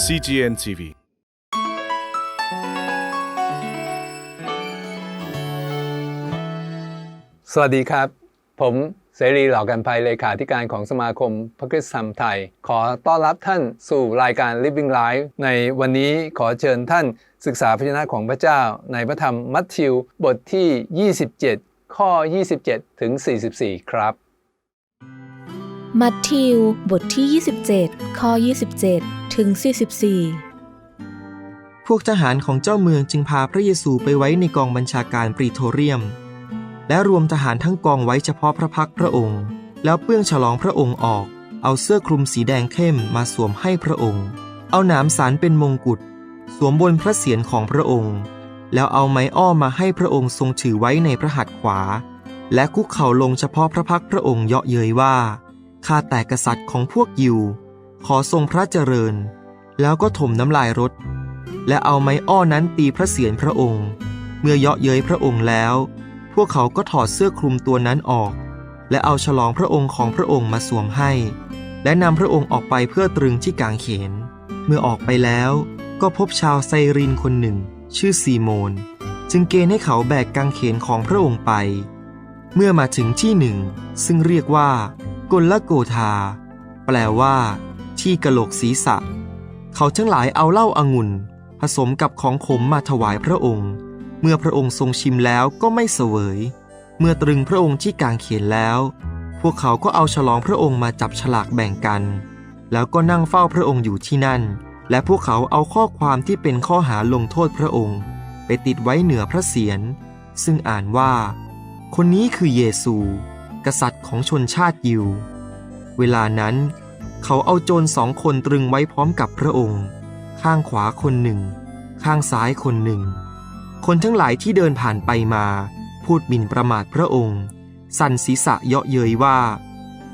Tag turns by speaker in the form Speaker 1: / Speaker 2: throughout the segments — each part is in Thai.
Speaker 1: CGN TV
Speaker 2: สวัสดีครับ ผมเสรีหล่อกันภัยเลขาธิการของสมาคมพระคริสตธรรมไทย ขอต้อนรับท่านสู่รายการ Living Life ในวันนี้ขอเชิญท่านศึกษาพระชนะของพระเจ้าในพระธรรมมัทธิวบทที่ 27 ข้อ 27 ถึง 44 ครับ
Speaker 3: มัทธิวบทที่ 27 ข้อ 27 ถึง 44
Speaker 4: พวกทหารของเจ้าเมืองจึงพาพระเยซูไปไว้ในกองบัญชาการปรีโทเรียม และรวมทหารทั้งกองไว้เฉพาะพระพักพระองค์ แล้วเปื้องฉลองพระองค์ออก เอาเสื้อคลุมสีแดงเข้มมาสวมให้พระองค์ เอาหนามสารเป็นมงกุฎสวมบนพระเศียรของพระองค์ แล้วเอาไม้อ้อมมาให้พระองค์ทรงถือไว้ในพระหัตถ์ขวา และคุกเข่าลงเฉพาะพระพักพระองค์เยาะเย้ยว่าข้าแต่กษัตริย์ของพวกยิว ขอทรงพระเจริญ แล้วก็ถมน้ำลายรถ และเอาไม้อ้อนั้นตีพระเศียรพระองค์ เมื่อเยาะเย้ยพระองค์แล้ว พวกเขาก็ถอดเสื้อคลุมตัวนั้นออก และเอาฉลองพระองค์ของพระองค์มาสวมให้ และนำพระองค์ออกไปเพื่อตรึงที่กางเขน เมื่อออกไปแล้วก็พบชาวไซรินคนหนึ่ง ชื่อซีโมน จึงเกณฑ์ให้เขาแบกกางเขนของพระองค์ไป เมื่อมาถึงที่หนึ่ง ซึ่งเรียกว่ากลลโกธา แปลว่า ที่กะโหลกศีรษะ เขาทั้งหลายเอาเหล้าอางุ่น ผสมกับของขมมาถวายพระองค์ เมื่อพระองค์ทรงชิมแล้วก็ไม่เสวย เมื่อตรึงพระองค์ที่กางเขนแล้ว พวกเขาก็เอาฉลองพระองค์มาจับฉลากแบ่งกัน แล้วก็นั่งเฝ้าพระองค์อยู่ที่นั่น และพวกเขาเอาข้อความที่เป็นข้อหาลงโทษพระองค์ ไปติดไว้เหนือพระเศียรซึ่งอ่านว่า คนนี้คือเยซู กษัตริย์ของชนชาติยิว เวลานั้น เขาเอาโจรสองคนตรึงไว้พร้อมกับพระองค์ ข้างขวาคนหนึ่ง ข้างซ้ายคนหนึ่ง คนทั้งหลายที่เดินผ่านไปมา พูดหมิ่นประมาทพระองค์ สั่นศีรษะเยาะเย้ยว่า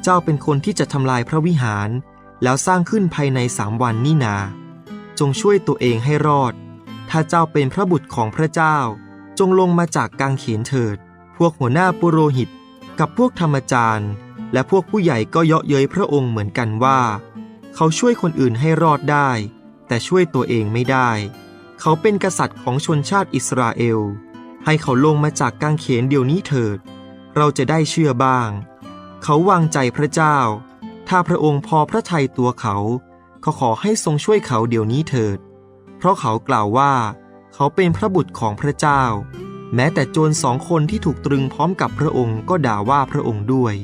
Speaker 4: เจ้าเป็นคนที่จะทำลายพระวิหาร แล้วสร้างขึ้นภายในสามวันนี่นา จงช่วยตัวเองให้รอด ถ้าเจ้าเป็นพระบุตรของพระเจ้า จงลงมาจากกางเขนเถิด พวกหัวหน้าปุโรหิตกับพวกธรรมจารย์ และพวกผู้ใหญ่ก็เยาะเย้ยพระองค์เหมือนกันว่า เขาช่วยคนอื่นให้รอดได้ แต่ช่วยตัวเองไม่ได้ เขาเป็นกษัตริย์ของชนชาติอิสราเอล ให้เขาลงมาจากกางเขนเดี๋ยวนี้เถิด เราจะได้เชื่อบ้าง เขาวางใจพระเจ้า ถ้าพระองค์พอพระทัยตัวเขา เขาขอให้ทรงช่วยเขาเดี๋ยวนี้เถิด เพราะเขากล่าวว่า เขาเป็นพระบุตรของพระเจ้า แม้แต่โจรสองคนที่ถูกตรึงพร้อมกับพระองค์ก็ด่าว่าพระองค์ด้วย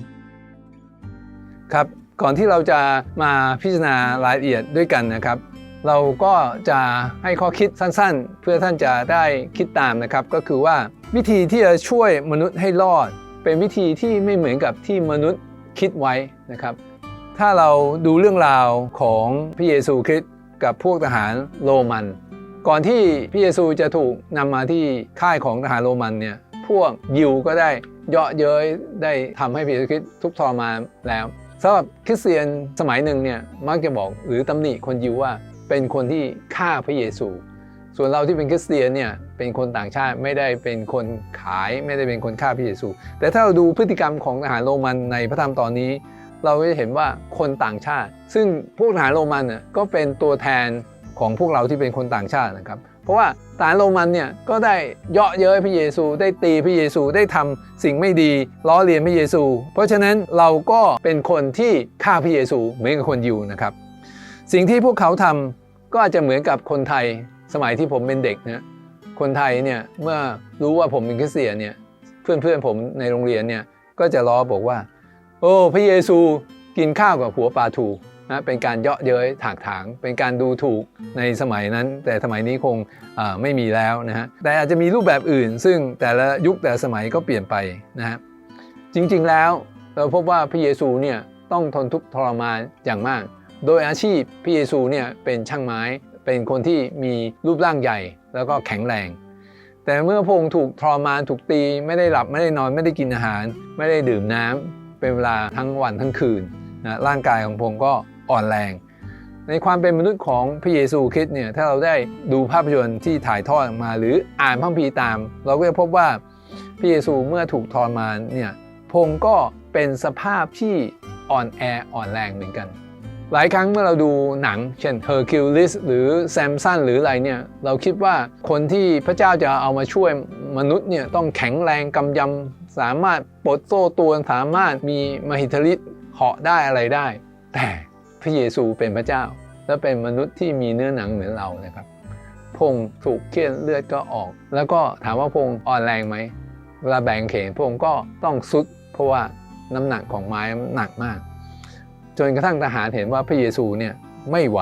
Speaker 2: ครับก่อนที่เราจะมาพิจารณารายละเอียดด้วยกันนะครับ เราก็จะให้ข้อคิดสั้นๆ เพื่อท่านจะได้คิดตามนะครับ ก็คือว่าวิธีที่จะช่วยมนุษย์ให้รอด เป็นวิธีที่ไม่เหมือนกับที่มนุษย์คิดไว้นะครับ ถ้าเราดูเรื่องราวของพระเยซูคริสต์กับพวกทหารโรมัน ก่อนที่พระเยซูจะถูกนำมาที่ค่ายของทหารโรมันเนี่ยพวกยิวก็ได้เยาะเย้ยได้ทำให้พระเยซูคริสต์ทุกข์ทรมานแล้ว สำหรับคริสเตียนสมัยหนึ่งเนี่ยมักจะบอกหรือตำหนิคนยิวว่าเป็นคนที่ฆ่าพระเยซู ส่วนเราที่เป็นคริสเตียนเนี่ยเป็นคนต่างชาติไม่ได้เป็นคนขายไม่ได้เป็นคนฆ่าพระเยซู แต่ถ้าเราดูพฤติกรรมของทหารโรมันในพระธรรมตอนนี้ เราก็จะเห็นว่าคนต่างชาติ ซึ่งพวกทหารโรมันน่ะก็เป็นตัวแทน ของพวกเราที่เป็นคนต่างชาตินะครับ เพราะว่าทหารโรมันเนี่ยก็ได้เยาะเย้ยพระเยซูได้ตีพระเยซูได้ทำสิ่งไม่ดีล้อเลียนพระเยซู เพราะฉะนั้นเราก็เป็นคนที่ฆ่าพระเยซูเหมือนกับคนยิวนะครับ สิ่งที่พวกเขาทำก็อาจจะเหมือนกับคนไทยสมัยที่ผมเป็นเด็กนะคนไทยเนี่ยเมื่อรู้ว่าผมเป็นคริสเตียนเนี่ยเพื่อนๆผมในโรงเรียนเนี่ยก็จะล้อบอกว่า โอ้พระเยซูกินข้าวกับหัวปลาทู นะเป็นการเยาะเย้ยถากถาง เป็นการดูถูกในสมัยนั้น แต่สมัยนี้คงไม่มีแล้วนะฮะแต่อาจจะมีรูปแบบอื่น ซึ่งแต่ละยุคแต่สมัยก็เปลี่ยนไปนะฮะจริงๆแล้วเราพบว่าพระเยซูเนี่ยต้องทนทุกข์ทรมานอย่างมาก โดยอาชีพพระเยซูเนี่ยเป็นช่างไม้เป็นคนที่มีรูปร่างใหญ่ แล้วก็แข็งแรง แต่เมื่อพงค์ถูกทรมานถูกตี ไม่ได้หลับไม่ได้นอนไม่ได้กินอาหาร ไม่ได้ดื่มน้ำเป็นเวลาทั้งวันทั้งคืนนะร่างกายของพงค์ก็ อ่อนแรง ในความเป็นมนุษย์ของพระเยซูคริสต์เนี่ยถ้าเราได้ดูภาพยนตร์ที่ถ่ายทอดออกมา หรืออ่านพระคัมภีร์ตาม เราก็จะพบว่าพระเยซูเมื่อถูกทรมานเนี่ยพงก็เป็นสภาพที่อ่อนแออ่อนแรงเหมือนกัน หลายครั้งเมื่อเราดูหนัง เช่น Hercules หรือ Samson หรืออะไรเนี่ยเราคิดว่าคนที่พระเจ้าจะเอามาช่วยมนุษย์เนี่ยต้องแข็งแรงกำยำสามารถปลดโซ่ตรวนสามารถมีมหิทธิฤทธิ์เหาะได้อะไรได้ แต่ พระเยซูเป็นพระเจ้า และเป็นมนุษย์ที่มีเนื้อหนังเหมือนเรานะครับพงค์ถูกเคี่ยนเลือดก็ออก แล้วก็ถามว่าพงค์อ่อนแรงไหมเวลาแบ่งเขนพงค์ก็ต้องสุด เพราะว่าน้ำหนักของไม้หนักมาก จนกระทั่งทหารเห็นว่าพระเยซูเนี่ยไม่ไหว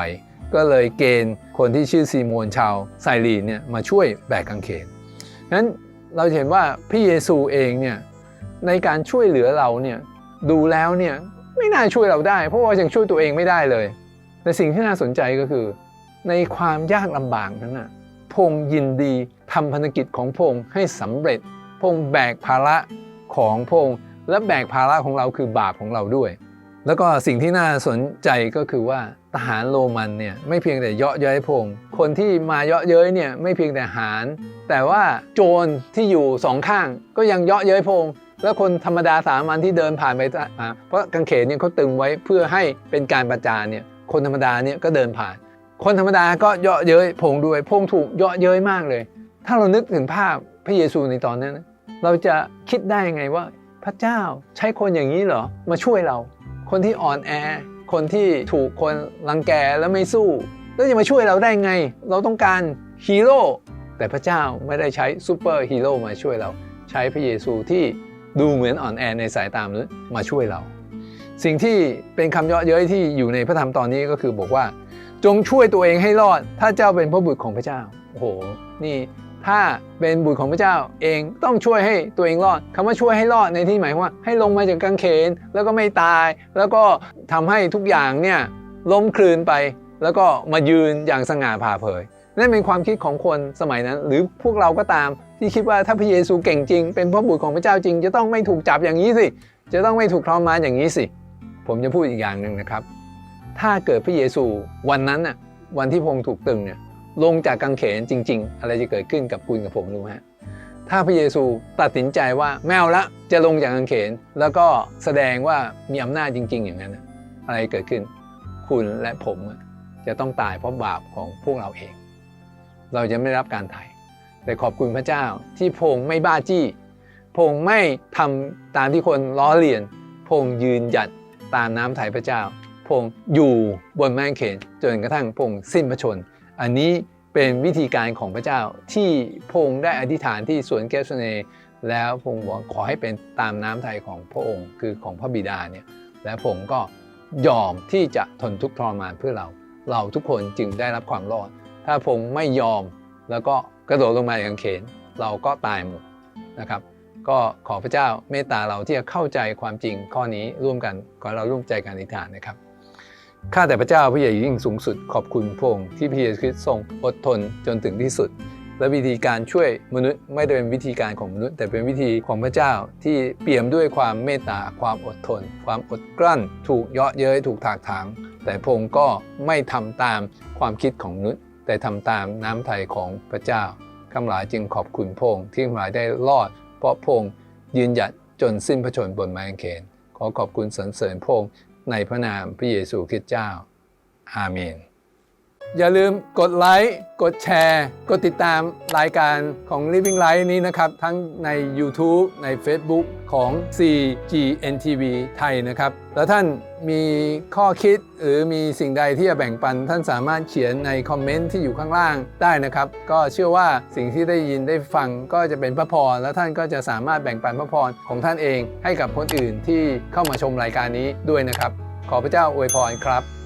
Speaker 2: ก็เลยเกณฑ์คนที่ชื่อซีโมนชาวไซรีเนี่ยมาช่วยแบกกางเขนนั้นเราเห็นว่าพระเยซูเองเนี่ยในการช่วยเหลือเราเนี่ยดูแล้วเนี่ย ไม่น่าช่วยเราได้ เพราะว่ายังช่วยตัวเองไม่ได้เลย แต่สิ่งที่น่าสนใจก็คือ ในความยากลำบากนั้นนะพงค์ยินดีทำภารกิจของพงค์ให้สำเร็จ พงค์แบกภาระของพงค์และแบกภาระของเราคือบาปของเราด้วย แล้วก็สิ่งที่น่าสนใจก็คือว่าทหารโรมันเนี่ยไม่เพียงแต่เยาะเย้ยพงค์คนที่มาเยาะเย้ยเนี่ยไม่เพียงแต่หาร แต่ว่าโจรที่อยู่สองข้างก็ยังเยาะเย้ยพงค์ แล้วคนธรรมดาสามัญที่เดินผ่านไปอ่าเพราะกางเขนเนี่ยเขาตึงไว้เพื่อให้เป็นการประจานเนี่ยคนธรรมดาเนี่ยก็เดินผ่าน คนธรรมดาก็เยาะเย้ยพงด้วยพงถูกเยาะเย้ยมากเลย ถ้าเรานึกถึงภาพพระเยซูในตอนนั้นเราจะคิดได้ยังไงว่าพระเจ้าใช้คนอย่างนี้เหรอมาช่วยเรา คนที่อ่อนแอ คนที่ถูกคนรังแกแล้วไม่สู้ แล้วจะมาช่วยเราได้ไง เราต้องการฮีโร่แต่พระเจ้าไม่ได้ใช้ซูเปอร์ฮีโร่มาช่วยเรา ใช้พระเยซูที่ ดูเหมือนอ่อนแอในสายตามนุษย์มาช่วยเรา สิ่งที่เป็นคำเยาะเย้ยที่อยู่ในพระธรรมตอนนี้ก็คือบอกว่า จงช่วยตัวเองให้รอด ถ้าเจ้าเป็นพระบุตรของพระเจ้าโอ้โหนี่ถ้าเป็นบุตรของพระเจ้าเองต้องช่วยให้ตัวเองรอดคำว่าช่วยให้รอดในที่หมายว่า ให้ลงมาจากกางเขนแล้วก็ไม่ตาย แล้วก็ทำให้ทุกอย่างเนี่ยล้มคลืนไป แล้วก็มายืนอย่างสง่าผ่าเผย นั่นเป็นความคิดของคนสมัยนั้น หรือพวกเราก็ตามที่คิดว่าถ้าพระเยซูเก่งจริง เป็นพระบุตรของพระเจ้าจริง จะต้องไม่ถูกจับอย่างนี้สิ จะต้องไม่ถูกทรมานอย่างนี้สิ ผมจะพูดอีกอย่างหนึ่งนะครับ ถ้าเกิดพระเยซูวันนั้นน่ะวันที่พงค์ถูกตึงเนี่ยลงจากกางเขนจริง ๆ อะไรจะเกิดขึ้นกับคุณกับผมรู้ไหมฮะถ้าพระเยซูตัดสินใจว่าแมวละจะลงจากกางเขน แล้วก็แสดงว่ามีอำนาจจริง ๆ อย่างนั้น อะไรเกิดขึ้น คุณและผมจะต้องตายเพราะบาปของพวกเราเอง เราจะไม่รับการไถ่แต่ขอบคุณพระเจ้าที่พงค์ไม่บ้าจี้ พงค์ไม่ทำตามที่คนล้อเลียน พงค์ยืนหยัดตามน้ำไถ่พระเจ้า พงค์อยู่บนแมงเขนจนกระทั่งพงค์สิ้นพระชนม์อันนี้เป็นวิธีการของพระเจ้าที่พงค์ได้อธิษฐานที่สวนเกสเนแล้วพงค์บอกขอให้เป็นตามน้ำไทยของพระองค์ คือของพระบิดาเนี่ยและพงค์ก็ยอมที่จะทนทุกข์ทรมานเพื่อเรา เราทุกคนจึงได้รับความรอด ถ้าพงค์ไม่ยอมแล้วก็กระโดดลงมาอย่างเขน เราก็ตายหมดนะครับ ก็ขอพระเจ้าเมตตาเราที่จะเข้าใจความจริงข้อนี้ร่วมกันขอเราร่วมใจกันอธิษฐานนะครับข้าแต่พระเจ้าผู้ใหญ่ยิ่งสูงสุดขอบคุณพระองค์ที่พระเยซูคริสต์ทรงอดทนจนถึงที่สุด และวิธีการช่วยมนุษย์ไม่ได้เป็นวิธีการของมนุษย์ แต่เป็นวิธีของพระเจ้าที่เปี่ยมด้วยความเมตตาความอดทน ความอดกลั้น ถูกเยาะเย้ยถูกถากถางแต่พระองค์ก็ไม่ทำตามความคิดของมนุษย์ แต่ทำตามน้ำไทยของพระเจ้าข้าหลายจึงขอบคุณพงค์ที่ข้าหลายได้รอด เพราะพงค์ยืนหยัดจนสิ้นพระชนบนไม้กางเขนขอขอบคุณสรรเสริญพงค์ในพระนามพระเยซูคริสต์เจ้า อาเมน อย่าลืมกดไลค์กดแชร์ กดติดตามรายการของ Living Life นี้นะครับ ทั้งใน YouTube ใน Facebook ของ CGNTV ไทยนะครับ แล้วท่านมีข้อคิดหรือมีสิ่งใดที่จะแบ่งปัน ท่านสามารถเขียนในคอมเมนต์ที่อยู่ข้างล่างได้นะครับ ก็เชื่อว่าสิ่งที่ได้ยินได้ฟังก็จะเป็นพระพร และท่านก็จะสามารถแบ่งปันพระพรของท่านเองให้กับคนอื่นที่เข้ามาชมรายการนี้ด้วยนะครับ ขอพระเจ้าอวยพรครับ